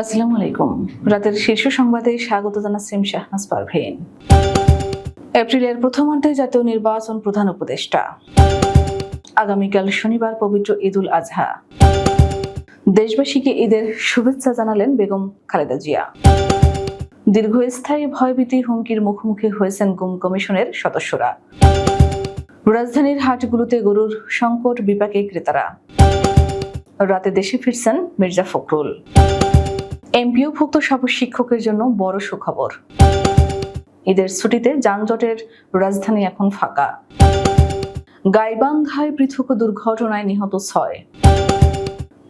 আসসালামু আলাইকুম। রাতের শীর্ষ সংবাদে স্বাগত জানাচ্ছি শাহনাজ পারভীন। এপ্রিলের প্রথমার্ধে জাতীয় নির্বাচন প্রধান উপদেষ্টা। আগামীকাল শনিবার পবিত্র ঈদুল আজহা। দেশবাসীকে ঈদের শুভেচ্ছা জানালেন বেগম খালেদা জিয়া। দীর্ঘস্থায়ী ভয়ভীতি হুমকির মুখোমুখি হয়েছেন গুম কমিশনের সদস্যরা। রাজধানীর হাটগুলোতে গরুর সংকট বিপাকে ক্রেতারা। রাতে দেশে ফিরছেন মির্জা ফখরুল। এমপিওভুক্ত সব শিক্ষকের জন্য বড় সুখবর। ঈদের ছুটিতে যানজটের রাজধানী এখন ফাঁকা। গাইবান্ধায় পৃথক দুর্ঘটনায় নিহত ছয়।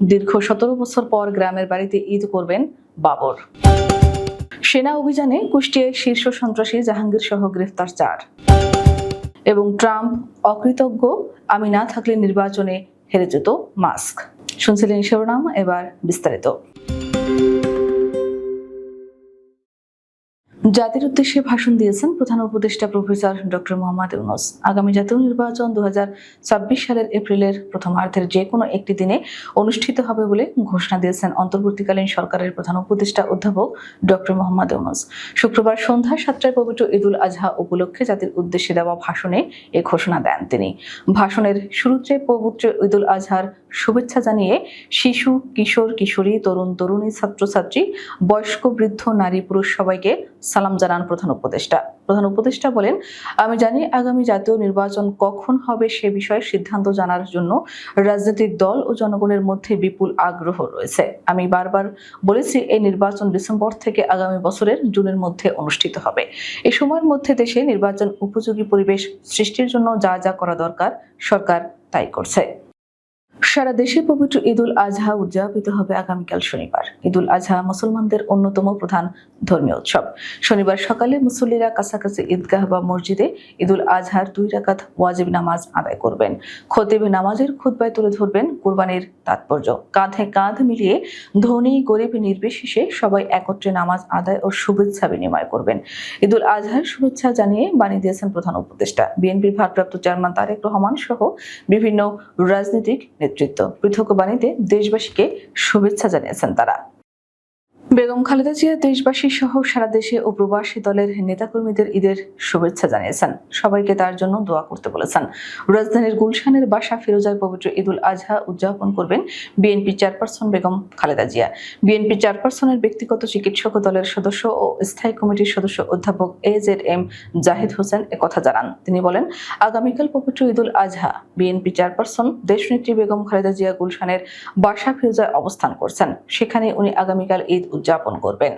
দীর্ঘ সতেরো বছর পর গ্রামের বাড়িতে ঈদ করবেন বাবর। সেনা অভিযানে কুষ্টিয়ায় শীর্ষ সন্ত্রাসী জাহাঙ্গীর সহ গ্রেফতার চার। এবং ট্রাম্প অকৃতজ্ঞ, আমি না থাকলে নির্বাচনে হেরে যেত মাস্ক। শুনছিলেন শিরোনাম, এবার বিস্তারিত। জাতির উদ্দেশ্যে ভাষণ দিয়েছেন প্রধান উপদেষ্টা প্রফেসর ডক্টর মোহাম্মদ ইউনুস। আগামী জাতীয় নির্বাচন দু সালের এপ্রিলের প্রথমার্ধের যে কোনো একটি দিনে অনুষ্ঠিত হবে বলে ঘোষণা দিয়েছেন অন্তর্বর্তীকালীন সরকারের প্রধান উপদেষ্টা অধ্যাপক ডক্টর মোহাম্মদ ইউনুস। শুক্রবার সন্ধ্যা সাতটায় পবিত্র ঈদুল আজহা উপলক্ষে জাতির উদ্দেশ্যে দেওয়া ভাষণে এ ঘোষণা দেন তিনি। ভাষণের শুরুতে পবিত্র ঈদুল আজহার শুভেচ্ছা জানিয়ে শিশু, কিশোর, কিশোরী, তরুণ, তরুণী, ছাত্রছাত্রী, বয়স্ক, বৃদ্ধ, নারী, পুরুষ সবাইকে সালাম জানান প্রধান উপদেষ্টা। প্রধান উপদেষ্টা বলেন, আমি জানি আগামী জাতীয় নির্বাচন কখন হবে সে বিষয়ে সিদ্ধান্ত জানার জন্য রাজনৈতিক দল ও জনগণের মধ্যে বিপুল আগ্রহ রয়েছে। আমি বারবার বলেছি, এই নির্বাচন ডিসেম্বর থেকে আগামী বছরের জুনের মধ্যে অনুষ্ঠিত হবে। এই সময়ের মধ্যে দেশে নির্বাচন উপযোগী পরিবেশ সৃষ্টির জন্য যা যা করা দরকার, সরকার তাই করছে। সারা দেশে পবিত্র ঈদুল আজহা উদযাপিত হবে আগামীকাল শনিবার। ঈদুল আজহা মুসলমানদের অন্যতম প্রধান ধর্মীয় উৎসব। শনিবার সকালে মুসল্লিরা কাছাকাছি ঈদগাহ বা মসজিদে ঈদুল আজহার দুই রাকাত ওয়াজিব নামাজ আদায় করবেন। খতিবে নামাজের খুতবায় তুলে ধরবেন কোরবানির তাৎপর্য। কাঁধে কাঁধ মিলিয়ে ধনী, গরিব, নির্বিশেষে সবাই একত্রে নামাজ আদায় ও শুভেচ্ছা বিনিময় করবেন। ঈদুল আজহার শুভেচ্ছা জানিয়ে বাণী দিয়েছেন প্রধান উপদেষ্টা। বিএনপির ভারপ্রাপ্ত চেয়ারম্যান তারেক রহমান সহ বিভিন্ন রাজনৈতিক নেতৃত্ব পৃথক বাণীতে দেশবাসীকে শুভেচ্ছা জানিয়েছেন তারা। বেগম খালেদা জিয়া দেশবাসী সহ সারা দেশে ও প্রবাসী দলের নেতাকর্মীদের ঈদের শুভেচ্ছা জানিয়েছেন। সবাইকে তার জন্য দোয়া করতে বলেছেন। রাজধানীর গুলশানের বাসা ফিরোজার পবিত্র ঈদুল আজহা উদযাপন করবেন BNP chairperson Begum Khaleda Zia. BNP চেয়ারপারসনের ব্যক্তিগত চিকিৎসক দলের সদস্য ও স্থায়ী কমিটির সদস্য অধ্যাপক A Z M Zahid Hossain একথা জানান। তিনি বলেন, আগামীকাল পবিত্র ঈদুল আজহা বিএনপি চেয়ারপারসন দেশনেত্রী বেগম খালেদা জিয়া গুলশানের বাসা ফিরোজায় অবস্থান করছেন। সেখানে উনি আগামীকাল ঈদ উদযাপন করবেন।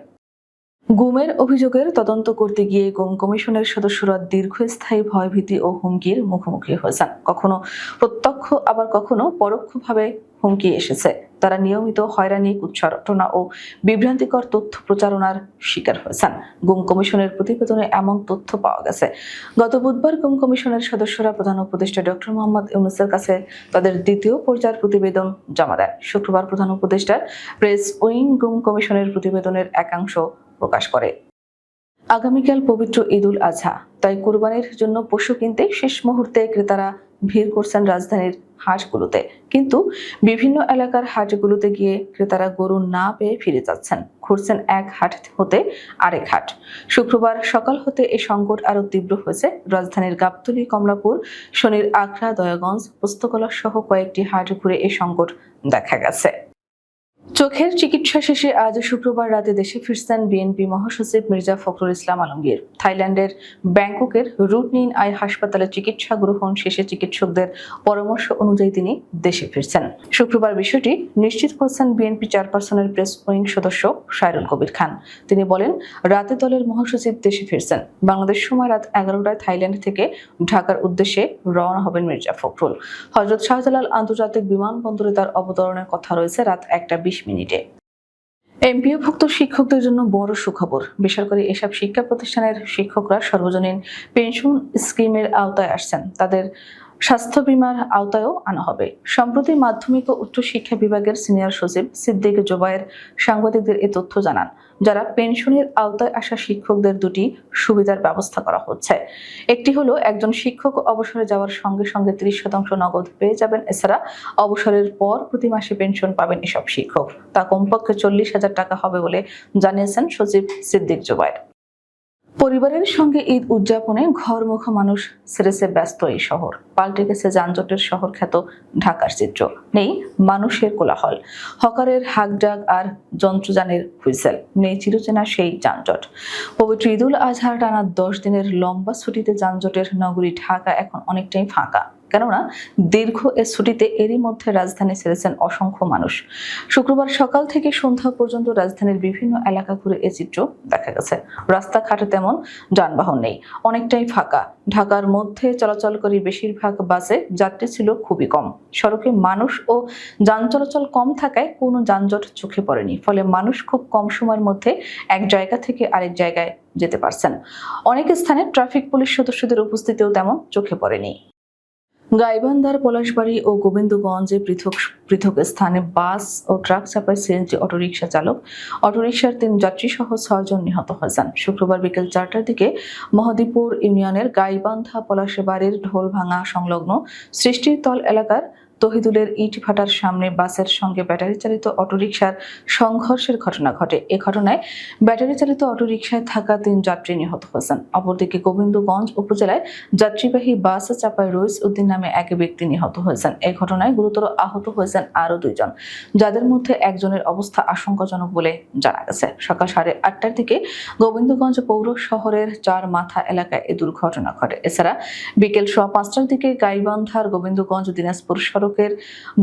গুমের অভিযোগের তদন্ত করতে গিয়ে গুম কমিশনের সদস্যরা দীর্ঘস্থায়ী ভয়ভীতি ও হুমকির মুখোমুখি হয়েছেন। কখনো প্রত্যক্ষ, আবার কখনো পরোক্ষভাবে হুমকি এসেছে। তারা নিয়মিত হয়রানি কুচ্ছারটনা ও বিভ্রান্তিকর তথ্য প্রচারণার শিকার হয়েছেন। গুম কমিশনের প্রতিবেদনে এমন তথ্য পাওয়া গেছে। গত বুধবার গুম কমিশনের সদস্যরা প্রধান উপদেষ্টা ডক্টর মোহাম্মদ ইউনুসের কাছে তাদের দ্বিতীয় পর্যায়ের প্রতিবেদন জমা দেয়। শুক্রবার প্রধান উপদেষ্টার প্রেস উইং গুম কমিশনের প্রতিবেদনের একাংশ প্রকাশ করে। আগামীকাল পবিত্র ঈদুল আজহা তাই কুরবানির জন্য পশু কিনতে শেষ মুহূর্তে ক্রেতারা ভিড় করছেন রাজধানীর হাটগুলোতে কিন্তু বিভিন্ন এলাকার হাটগুলোতে গিয়ে ক্রেতারা গরু না পেয়ে ফিরে যাচ্ছেন। ঘুরছেন এক হাট হতে আরেক হাট। শুক্রবার সকাল হতে এই সংকট আরও তীব্র হয়েছে। রাজধানীর গাবতলী, কমলাপুর, শনির আখড়া, দয়াগঞ্জ পুস্তকলা সহ কয়েকটি হাট ঘুরে এই সংকট দেখা গেছে। চোখের চিকিৎসা শেষে আজ শুক্রবার রাতে দেশে ফিরছেন বিএনপি মহাসচিব মির্জা ফখরুল ইসলাম আলমগীর। থাইল্যান্ডের ব্যাংককের রুটনিন আই হাসপাতালে চিকিৎসা গ্রহণ শেষে চিকিৎসকদের পরামর্শ অনুযায়ী তিনি দেশে ফিরছেন। শুক্রবার বিষয়টি নিশ্চিত করেছেন বিএনপি চেয়ারপারসনের প্রেস উইং সদস্য সাইরুল কবির খান। তিনি বলেন, রাতে দলের মহাসচিব দেশে ফিরছেন। বাংলাদেশ সময় রাত এগারোটায় থাইল্যান্ড থেকে ঢাকার উদ্দেশ্যে রওনা হবেন মির্জা ফখরুল। হজরত শাহজালাল আন্তর্জাতিক বিমানবন্দরে তার অবতরণের কথা রয়েছে। রাত একটা বিশ মিনিটে। এমপিও এমপিওভুক্ত শিক্ষকদের জন্য বড় সুখবর। বেসরকারি এসব শিক্ষা প্রতিষ্ঠানের শিক্ষকরা সর্বজনীন পেনশন স্কিমের আওতায় আসছেন। তাদের স্বাস্থ্য বিমার আওতায়ও আনা হবে। সম্প্রতি মাধ্যমিক ও উচ্চ শিক্ষা বিভাগের সিনিয়র সচিব সিদ্দিক জোবায়ের সাংবাদিকদের এ তথ্য জানান, যারা পেনশনের আওতায় আসা শিক্ষকদের দুটি সুবিধার ব্যবস্থা করা হচ্ছে। একটি হলো, একজন শিক্ষক অবসরে যাওয়ার সঙ্গে সঙ্গে ত্রিশ শতাংশ নগদ পেয়ে যাবেন, এছাড়া অবসরের পর প্রতি মাসে পেনশন পাবেন এসব শিক্ষক। তা কমপক্ষে চল্লিশ হাজার টাকা হবে বলে জানিয়েছেন সচিব সিদ্দিক জোবায়ের। পরিবারের সঙ্গে ঈদ উদযাপনে ঘরমুখ মানুষ সেরেছে ব্যস্ত এই শহর। পাল্টে গেছে যানজটের শহর খ্যাত ঢাকার চিত্র। নেই মানুষের কোলাহল। হকারের হাকডাক আর যন্ত্রযানের হুইসেল নেই চিরচেনা সেই যানজট। পবিত্র ঈদুল আজহার টানা দশ দিনের লম্বা ছুটিতে যানজটের নগরী ঢাকা এখন অনেকটাই ফাঁকা। কেননা দীর্ঘ এ ছুটিতে এরই মধ্যে রাজধানী ছেড়েছেন অসংখ্য মানুষ। শুক্রবার সকাল থেকে সন্ধ্যা পর্যন্ত রাজধানীর বিভিন্ন এলাকা ঘুরে এ চিত্র দেখা গেছে। রাস্তাঘাটে তেমন যানবাহন নেই, অনেকটাই ফাঁকা। ঢাকার মধ্যে চলাচলকারী বেশিরভাগ বাসে যাত্রী ছিল খুবই কম। সড়কে মানুষ ও যান চলাচল কম থাকায় কোনো যানজট চোখে পড়েনি, ফলে মানুষ খুব কম সময়ের মধ্যে এক জায়গা থেকে আরেক জায়গায় যেতে পারছেন। অনেক স্থানে ট্রাফিক পুলিশ সদস্যদের উপস্থিতিও তেমন চোখে পড়েনি। গাইবান্ধার পলাশবাড়ি ও গোবিন্দগঞ্জে পৃথক পৃথক স্থানে বাস ও ট্রাক চাপায় সিএনজি অটোরিকশা চালক। অটোরিকশার তিন যাত্রী সহ ছয়জন নিহত হয়েছেন। শুক্রবার বিকেল চারটার দিকে মহাদীপুর ইউনিয়নের গাইবান্ধা পলাশবাড়ির ঢোলভাঙা সংলগ্ন সৃষ্টির তল এলাকার তহিদুলের ইট ভাটার সামনে বাসের সঙ্গে ব্যাটারি চালিত অটোরিকশার সংঘর্ষের ঘটনা ঘটে। এ ঘটনায় ব্যাটারি চালিত অটোরিকশায় থাকা তিন যাত্রী নিহত হয়েছেন। অপরদিকে গোবিন্দগঞ্জ উপজেলায় যাত্রীবাহী বাস চাপায় রইস উদ্দিন নামে এক ব্যক্তি নিহত হয়েছেন। এ ঘটনায় গুরুতর আহত হয়েছেন আরও দুইজন, যাদের মধ্যে একজনের অবস্থা আশঙ্কাজনক বলে জানা গেছে। সকাল সাড়ে আটটার দিকে গোবিন্দগঞ্জ পৌর শহরের চার মাথা এলাকায় এ দুর্ঘটনা ঘটে। এছাড়া বিকেল সোয়া পাঁচটার দিকে গাইবান্ধার গোবিন্দগঞ্জ দিনাজপুর সড়কের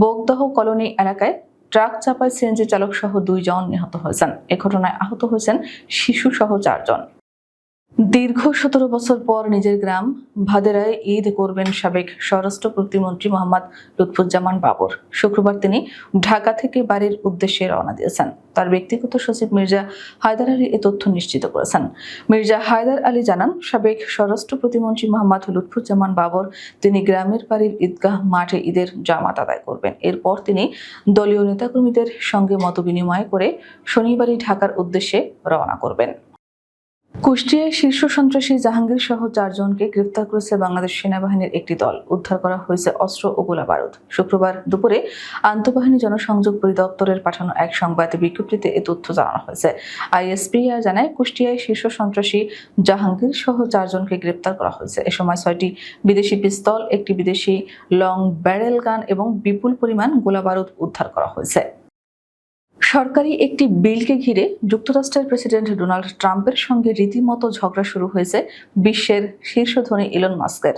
বোগদহ কলোনি এলাকায় ট্রাক চাপায় সিএনজি চালক সহ দুইজন নিহত হয়েছেন। এ ঘটনায় আহত হয়েছেন শিশু সহ চারজন। দীর্ঘ সতেরো বছর পর নিজের গ্রাম ভাদেরায় ঈদ করবেন সাবেক স্বরাষ্ট্র প্রতিমন্ত্রী মোহাম্মদ লুৎফুজ্জামান বাবর। শুক্রবার তিনি ঢাকা থেকে বাড়ির উদ্দেশ্যে রওনা দিয়েছেন। তার ব্যক্তিগত সচিব মির্জা হায়দার আলী এ তথ্য নিশ্চিত করেছেন। মির্জা হায়দার আলী জানান, সাবেক স্বরাষ্ট্র প্রতিমন্ত্রী মোহাম্মদ লুৎফুজ্জামান বাবর তিনি গ্রামের বাড়ির ঈদগাহ মাঠে ঈদের জামাত আদায় করবেন। এরপর তিনি দলীয় নেতাকর্মীদের সঙ্গে মতবিনিময় করে শনিবারই ঢাকার উদ্দেশ্যে রওনা করবেন। কুষ্টিয়ায় শীর্ষ সন্ত্রাসী জাহাঙ্গীর সহ চারজনকে গ্রেফতার করেছে বাংলাদেশ সেনাবাহিনীর একটি দল। উদ্ধার করা হয়েছে অস্ত্র ও গোলা বারুদ শুক্রবার দুপুরে আন্তঃবাহিনী জনসংযোগ পরিদপ্তরের পাঠানো এক সংবাদ বিজ্ঞপ্তিতে এ তথ্য জানানো হয়েছে। আইএসপিআর জানায়, কুষ্টিয়ায় শীর্ষ সন্ত্রাসী জাহাঙ্গীর সহ চারজনকে গ্রেপ্তার করা হয়েছে। এ সময় ছয়টি বিদেশি পিস্তল, একটি বিদেশি লং ব্যারেল গান এবং বিপুল পরিমাণ গোলা বারুদ উদ্ধার করা হয়েছে। সরকারি একটি বিলকে ঘিরে যুক্তরাষ্ট্রের প্রেসিডেন্ট ডোনাল্ড ট্রাম্পের সঙ্গে রীতিমতো ঝগড়া শুরু হয়েছে বিশ্বের শীর্ষ ধনী ইলন মাস্কের।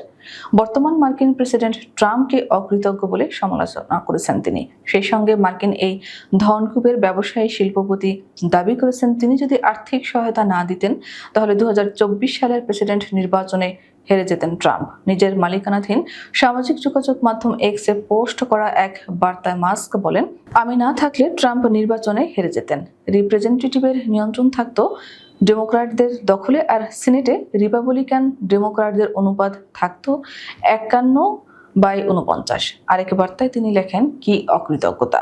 বর্তমান মার্কিন প্রেসিডেন্ট ট্রাম্পকে অকৃতজ্ঞ বলে সমালোচনা করেছেন তিনি। সেই সঙ্গে মার্কিন এই ধনকুবের ব্যবসায়ী শিল্পপতি দাবি করেছেন, তিনি যদি আর্থিক সহায়তা না দিতেন, তাহলে দু হাজার চব্বিশ সালের প্রেসিডেন্ট নির্বাচনে হেরে যেতেন ট্রাম্প। নিজের মালিকানাধীন সামাজিক যোগাযোগ মাধ্যম এক্সে পোস্ট করা এক বার্তায় মাস্ক বলেন, আমি না থাকলে ট্রাম্প নির্বাচনে হেরে যেতেন। রিপ্রেজেন্টেটিভের নিয়ন্ত্রণ থাকত ডেমোক্র্যাটদের দখলে আর সিনেটে রিপাবলিকান ডেমোক্র্যাটদের অনুপাত থাকত একান্ন বাই উনপঞ্চাশ আরেক বার্তায় তিনি লেখেন, কি অকৃতজ্ঞতা।